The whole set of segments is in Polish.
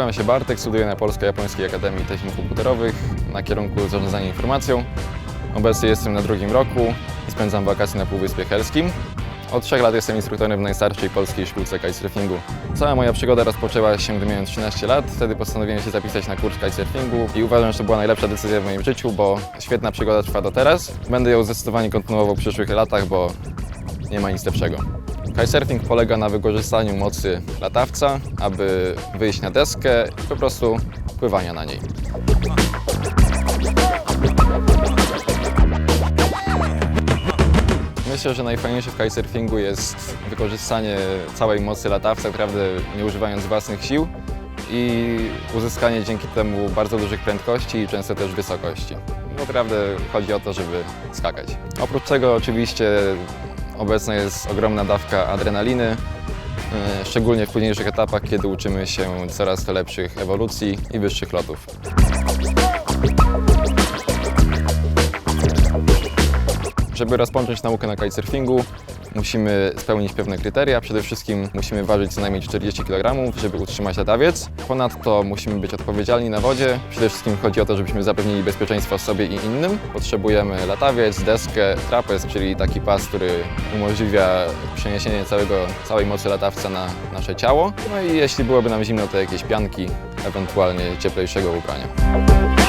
Nazywam się Bartek, studiuję na Polsko-Japońskiej Akademii Technik Komputerowych na kierunku zarządzania informacją. Obecnie jestem na drugim roku i spędzam wakacje na Półwyspie Helskim. Od trzech lat jestem instruktorem w najstarszej polskiej szkółce kitesurfingu. Cała moja przygoda rozpoczęła się, gdy miałem 13 lat. Wtedy postanowiłem się zapisać na kurs kitesurfingu i uważam, że to była najlepsza decyzja w moim życiu, bo świetna przygoda trwa do teraz. Będę ją zdecydowanie kontynuował w przyszłych latach, bo nie ma nic lepszego. Kitesurfing polega na wykorzystaniu mocy latawca, aby wyjść na deskę i po prostu pływania na niej. Myślę, że najfajniejsze w kitesurfingu jest wykorzystanie całej mocy latawca, naprawdę nie używając własnych sił i uzyskanie dzięki temu bardzo dużych prędkości i często też wysokości. Naprawdę chodzi o to, żeby skakać. Oprócz tego oczywiście obecna jest ogromna dawka adrenaliny, e, szczególnie w późniejszych etapach, kiedy uczymy się coraz lepszych ewolucji i wyższych lotów. Żeby rozpocząć naukę na kitesurfingu, musimy spełnić pewne kryteria. Przede wszystkim musimy ważyć co najmniej 40 kg, żeby utrzymać latawiec. Ponadto musimy być odpowiedzialni na wodzie. Przede wszystkim chodzi o to, żebyśmy zapewnili bezpieczeństwo sobie i innym. Potrzebujemy latawiec, deskę, trapez, czyli taki pas, który umożliwia przeniesienie całego, całej mocy latawca na nasze ciało. No i jeśli byłoby nam zimno, to jakieś pianki, ewentualnie cieplejszego ubrania.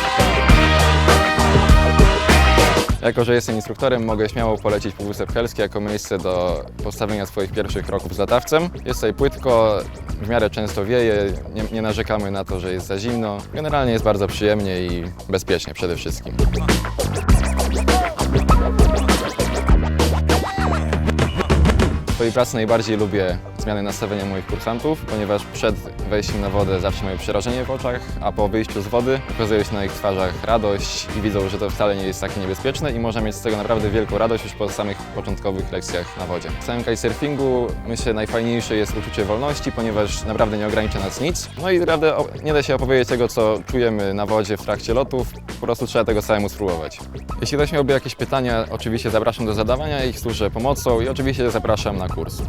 Jako, że jestem instruktorem, mogę śmiało polecić Półwysep Helski jako miejsce do postawienia swoich pierwszych kroków z latawcem. Jest tutaj płytko, w miarę często wieje, nie, nie narzekamy na to, że jest za zimno. Generalnie jest bardzo przyjemnie i bezpiecznie przede wszystkim. Swojej pracy najbardziej lubię zmiany nastawienia moich kursantów, ponieważ przed wejściem na wodę zawsze mają przerażenie w oczach, a po wyjściu z wody okazuje się na ich twarzach radość i widzą, że to wcale nie jest takie niebezpieczne i można mieć z tego naprawdę wielką radość już po samych początkowych lekcjach na wodzie. W całym kitesurfingu myślę najfajniejsze jest uczucie wolności, ponieważ naprawdę nie ogranicza nas nic. No i naprawdę nie da się opowiedzieć tego, co czujemy na wodzie w trakcie lotów, po prostu trzeba tego samemu spróbować. Jeśli ktoś miałby jakieś pytania, oczywiście zapraszam do zadawania ich, służę pomocą i oczywiście zapraszam na kurs.